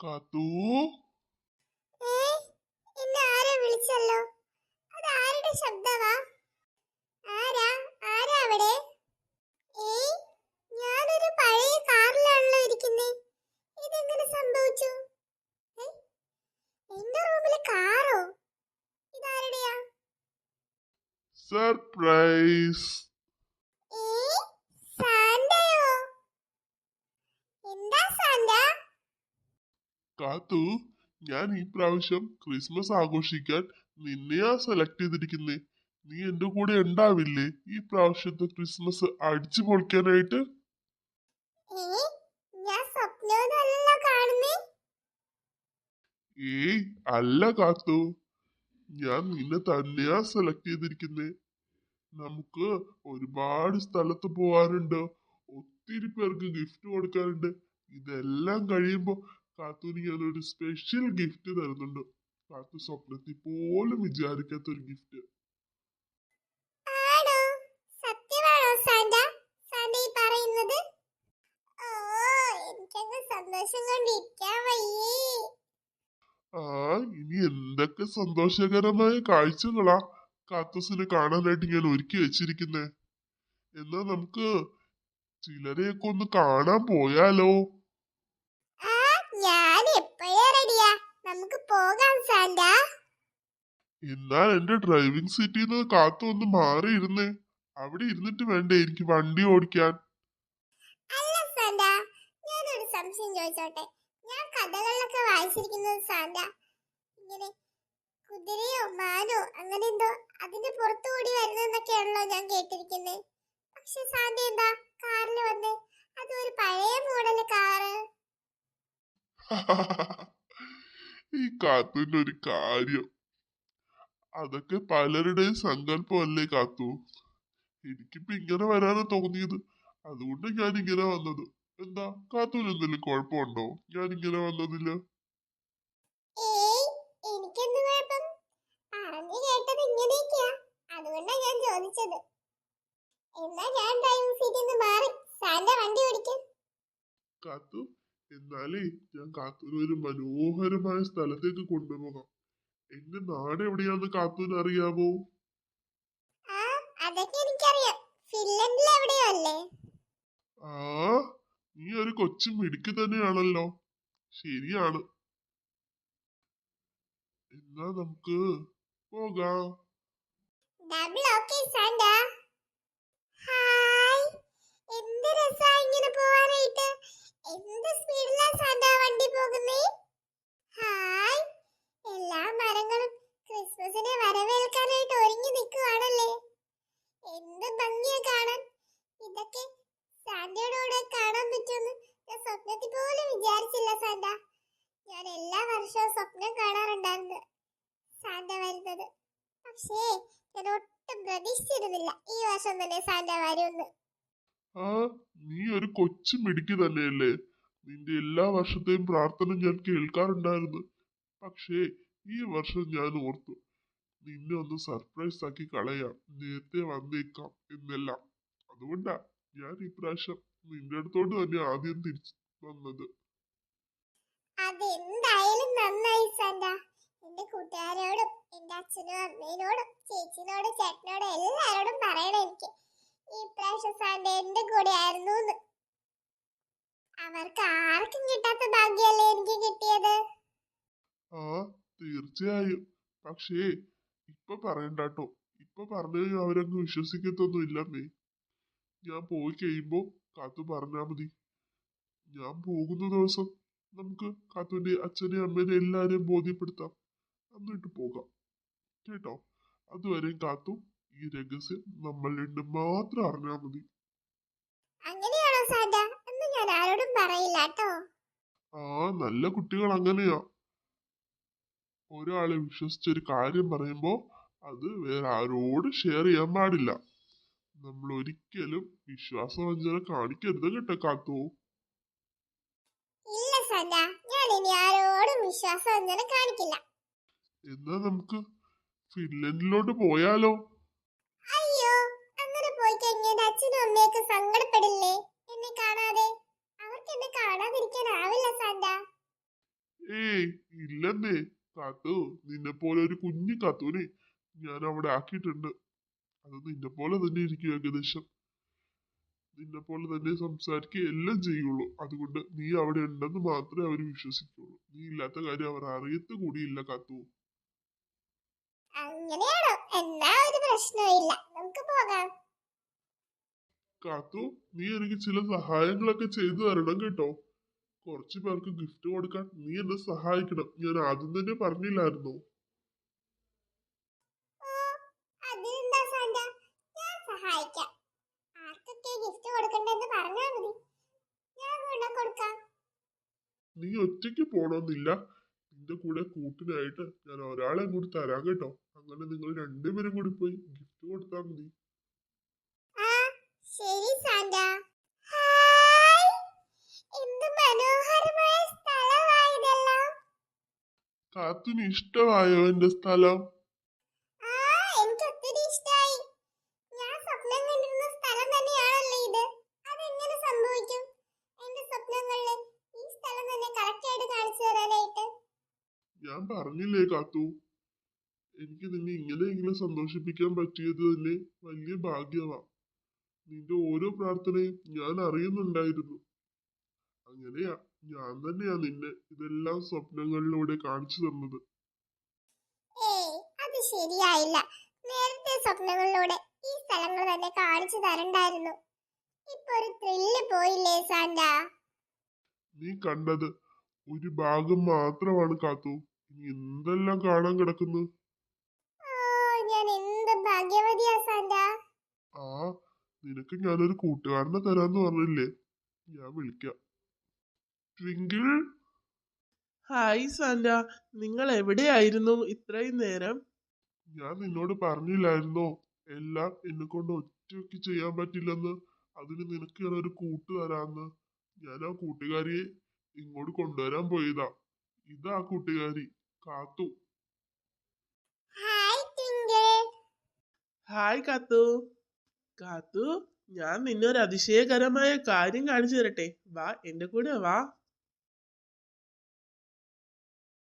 കാത്തു? ഏ എന്നെ ആരോ വിളിച്ചല്ലോ? അത് ആരുടെ ശബ്ദമാ ആരാ? ആരാ അവിടെ? ഏയ് ഞാനൊരു പഴയ കാറിലാണല്ലോ ഇരിക്കുന്നേ. ഇതെങ്ങനെ സംഭവിച്ചു? ഏ? എന്റെ റൂമിലെ കാറോ? ഇതാരുടെയാ? സർപ്രൈസ് ഏ സാന്റയോ എന്താ സാന്റ കാത്തു ഞാൻ ഈ പ്രാവശ്യം ക്രിസ്മസ് ആഘോഷിക്കാൻ നിന്നെയാ സെലക്ട് ചെയ്തിരിക്കുന്നേ. നീ എന്റെ കൂടെ ഉണ്ടാവില്ലേ ഈ പ്രാവശ്യത്തെ ക്രിസ്മസ് അടിച്ചു പൊളിക്കാനായിട്ട്? ഏയ് അല്ല കാത്തു. ഞാൻ നിന്നെ തന്നെയാ സെലക്ട് ചെയ്തിരിക്കുന്നേ. നമുക്ക് ഒരുപാട് സ്ഥലത്ത് പോവാനുണ്ട്. ഒത്തിരി പേർക്ക് ഗിഫ്റ്റ് കൊടുക്കാനുണ്ട്. ഇതെല്ലാം കഴിയുമ്പോ കാത്തുന് ഞാൻ ഒരു സ്പെഷ്യൽ ഗിഫ്റ്റ് തരുന്നുണ്ട്. കാത്തു സ്വപ്നത്തിൽ പോലും വിചാരിക്കാത്ത ഒരു ഗിഫ്റ്റ് ആ ഇനി എന്തൊക്കെ സന്തോഷകരമായ കാഴ്ചകളാ കാത്തസിനെ കാണാനായിട്ട് ഞാൻ ഒരുക്കി വെച്ചിരിക്കുന്നേ. എന്നാ നമുക്ക് ചിലരെയൊക്കെ ഒന്ന് കാണാൻ പോയാലോ ആ ഞാൻ എപ്പോഴേ റെഡിയാ നമുക്ക് പോകാം സാന്റ. എന്നാൽ എന്റെ ഡ്രൈവിംഗ് സീറ്റിൽ നിന്ന് കാത്തു ഒന്ന് മാറിയിരുന്നേ അവിടെ ഇരുന്നിട്ട് വേണ്ടേ എനിക്ക് വണ്ടി ഓടിക്കാൻ? അല്ല സാന്റ. ഞാനൊരു സംശയം ചോദിച്ചോട്ടെ? ഞാൻ കഥകളിലൊക്കെ വായിച്ചിരിക്കുന്നത് സാന്റ. ഇങ്ങനെ കുതിരയോ മാനോ അങ്ങനെ എന്തോ അതിന്റെ പുറത്തു കൂടി വരുന്നെന്നൊക്കെയാണല്ലോ ഞാൻ കേട്ടിരിക്കുന്നത് പക്ഷെ സാന്റ എന്താ കാറിൽ വന്ന്? അത് ഒരു പഴയ മോഡൽ കാറ്. ഈ കാത്തുവിന്റെ ഒരു കാര്യം. അതൊക്കെ പലരുടെയും സങ്കല്പമല്ലേ കാത്തു? എനിക്കിപ്പോ ഇങ്ങനെ വരാനാ തോന്നിയത്. അതുകൊണ്ട് ഞാൻ ഇങ്ങനെ വന്നത്. എന്താ കാത്തുവിന് എന്തെങ്കിലും കുഴപ്പമുണ്ടോ? ഞാൻ ഇങ്ങനെ വന്നതിൽ കാത്തു എന്നാലേ ഞാൻ കാത്തുവിനെ ഒരു മനോഹരമായ സ്ഥലത്തേക്ക് കൊണ്ടുപോകാം. എന്റെ നാട് എവിടെയാന്ന് കാത്തുവിന് അറിയാമോ ആ നീ ഒരു കൊച്ചു മിടുക്ക് തന്നെയാണല്ലോ. ശരിയാണ്. എന്നാ നമുക്ക് പോകാം. ഡബിൾ ഓക്കെ സാന്റ ഹായ് എന്ത് രസാ ഇങ്ങനെ പോവാനായിട്ട് എന്ത് സ്പീഡിലാ സാന്താ വണ്ടി പോകുന്നേ? ഹായ്. എല്ലാ മരങ്ങളും ക്രിസ്മസിനെ വരവേൽക്കാനായിട്ട് ഒരുങ്ങി നിൽക്കുവാണല്ലേ എന്ത് ഭംഗിയാ കാണാൻ. ഇതൊക്കെ സാന്റയുടെ കൂടെ കാണാൻ പറ്റുമെന്ന് ഞാൻ സ്വപ്നത്തിൽ പോലും വിചാരിച്ചില്ല സാന്റ. ഞാൻ എല്ലാ വർഷവും സ്വപ്നം കാണാറുണ്ടായിരുന്നു സാന്റ വരുന്നത്. പക്ഷേ ഞാൻ ഒട്ടും പ്രതീക്ഷിച്ചിരുന്നില്ല ഈ വർഷം തന്നെ സാന്റ വരുമെന്ന്. ആ നീ ഒരു കൊച്ചു മിടുക്കി തന്നെയല്ലേ നിന്റെ എല്ലാ വർഷത്തെയും പ്രാർത്ഥന ഞാൻ കേൾക്കാറുണ്ടായിരുന്നു. പക്ഷേ ഈ വർഷം ഞാൻ ഓർത്തു. നിന്നെ ഒന്ന് സർപ്രൈസ് ആക്കി കളയാം. നേരത്തെ വന്നേക്കാം എന്നെല്ലാം. അതുകൊണ്ടാ ഞാൻ ഇപ്രാവശ്യം നിന്റെ അടുത്തോട്ട് തന്നെ ആദ്യം തിരിച്ചു വന്നത്. അതെന്തായാലും നന്നായി എന്റെ കൂട്ടുകാരോടും എന്റെ അച്ഛനോടും അമ്മേനോടും ചേച്ചിനോടും ചേട്ടനോടും എല്ലാരോടും പറയണം എനിക്ക്. ഈ പ്രാവശ്യം അവർക്ക് ആർക്കും കിട്ടാത്ത ഭാഗ്യല്ലേ എനിക്ക് കിട്ടിയത്? ആ തീർച്ചയായും. പക്ഷേ ഇപ്പൊ പറയണ്ടാട്ടോ. ഇപ്പൊ പറഞ്ഞു അവരങ്ങ് വിശ്വസിക്കത്തൊന്നും ഇല്ലെന്നേ ഞാൻ പോയി കഴിയുമ്പോ കാത്തു പറഞ്ഞാ മതി. ഞാൻ പോകുന്ന ദിവസം നമുക്ക് കാത്തുവിന്റെ അച്ഛനെയും അമ്മേനെയും എല്ലാരെയും ബോധ്യപ്പെടുത്താം. എന്നിട്ട് പോകാം. കേട്ടോ? അതുവരെ കാത്തു. ഈ രഹസ്യം നമ്മൾ രണ്ട് മാത്രം അറിഞ്ഞാ മതി. അങ്ങനെയാണോ സാന്റ എന്ന് ഞാൻ ആരോടും പറയില്ല കേട്ടോ. ആ നല്ല കുട്ടികൾ അങ്ങനെയാ. ഒരാളെ വിശ്വസിച്ചൊരു കാര്യം പറയുമ്പോ അത് വേറെ ആരോടും ഷെയർ ചെയ്യാൻ പാടില്ല. നമ്മൾ ഒരിക്കലും വിശ്വാസവഞ്ചന കാണിക്കരുത് കേട്ടോ കാത്തു. ഇല്ല ഞാൻ ഇനി ആരോടും വിശ്വാസവഞ്ചന കാണിക്കില്ല. എന്നാ നമുക്ക് ഫിൻലൻഡിലോട്ട് പോയാലോ? പോയി അച്ഛനും അമ്മയൊക്കെ സങ്കടപ്പെടില്ലേ? എന്നെ കാണാതെ. അവർക്ക് എന്നെ കാണാതിരിക്കാനാവില്ല സാന്റ ഏയ് ഇല്ലെന്നേ. കാത്തു നിന്നെ പോലെ ഒരു കുഞ്ഞു കത്തുനെ ഞാൻ അവിടെ ആക്കിയിട്ടുണ്ട്. അത് നിന്നെ പോലെ തന്നെ ഇരിക്കും ഏകദേശം. നിന്നെ പോലെ തന്നെ സംസാരിക്കുക എല്ലാം ചെയ്യുള്ളൂ. അതുകൊണ്ട് നീ അവിടെ ഉണ്ടെന്ന് മാത്രമേ അവർ വിശ്വസിക്കുള്ളൂ. നീ ഇല്ലാത്ത കാര്യം അവർ അറിയത്ത് കൂടിയില്ല കാത്തു അങ്ങനെയാണോ? എന്നാ ഒരു പ്രശ്നമില്ല നമുക്ക് പോകാം. കാത്തു നീ എനിക്ക് ചില സഹായങ്ങളൊക്കെ ചെയ്തു തരണം കേട്ടോ. കുറച്ചു പേർക്ക് ഗിഫ്റ്റ് കൊടുക്കാൻ നീ എന്നെ സഹായിക്കണം. ഞാൻ ആദ്യം തന്നെ പറഞ്ഞില്ലായിരുന്നു? നീ ഒറ്റയ്ക്ക് പോണമെന്നില്ല നിന്റെ കൂടെ കൂട്ടിനായിട്ട് ഞാൻ ഒരാളെ കൂടി തരാം കേട്ടോ. അങ്ങനെ നിങ്ങൾ രണ്ടുപേരും കൂടി പോയി ഗിഫ്റ്റ് കൊടുത്താൽ മതി. ശരി സാന്റ. ഹായ്. എന്ത് മനോഹരമായ സ്ഥലമായതെല്ലാം കാത്തുന് ഇഷ്ടമായോ എന്റെ സ്ഥലം? ഞാൻ പറഞ്ഞില്ലേ കാത്തു. എനിക്ക് നിന്നെ ഇങ്ങനെ ഇങ്ങനെ സന്തോഷിപ്പിക്കാൻ പറ്റിയത് തന്നെ വലിയ ഭാഗ്യമാ. നിന്റെ ഓരോ പ്രാർത്ഥനയും ഞാൻ അറിയുന്നുണ്ടായിരുന്നു. അങ്ങനെയാ ഞാൻ തന്നെയാ നിന്നെ ഇതെല്ലാം സ്വപ്നങ്ങളിലൂടെ കാണിച്ചു തന്നത്. അത് ശരിയായില്ല. നേരത്തെ സ്വപ്നങ്ങളിലൂടെ ഈ സ്ഥലങ്ങൾ തന്നെ കാണിച്ചു തരണ്ടായിരുന്നു. ഇപ്പൊ ഒരു ത്രില്ല് പോയില്ലേ സാന്റ? നീ കണ്ടത് ഒരു ഭാഗം മാത്രമാണ് കാത്തു. ഇനി എന്തെല്ലാം കാണാൻ കിടക്കുന്നു? ഞാൻ എന്ത് ഭാഗ്യവതിയാ സാന്റ? ആ നിനക്ക് ഞാനൊരു കൂട്ടുകാരനെ തരാന്ന് പറഞ്ഞില്ലേ? ഞാൻ വിളിക്കാം. ട്വിങ്കിൾ ഹായ് സാന്റ നിങ്ങൾ എവിടെയായിരുന്നു ഇത്രയും നേരം? ഞാൻ നിന്നോട് പറഞ്ഞില്ലായിരുന്നോ? എല്ലാം എന്നെ കൊണ്ട് ഒറ്റയ്ക്ക് ചെയ്യാൻ പറ്റില്ലെന്ന്. അതിന് നിനക്ക് ഞാൻ ഒരു കൂട്ട് തരാന്ന്. ഞാൻ ആ കൂട്ടുകാരിയെ ഇങ്ങോട്ട് കൊണ്ടുവരാൻ പോയതാ. ഇതാ ആ കൂട്ടുകാരി. കത്തു. ഹായ് കാത്തു. കാത്തു. ഞാൻ നിന്നൊരു അതിശയകരമായ കാര്യം കാണിച്ചു തരട്ടെ. വാ എന്റെ കൂടെ വാ.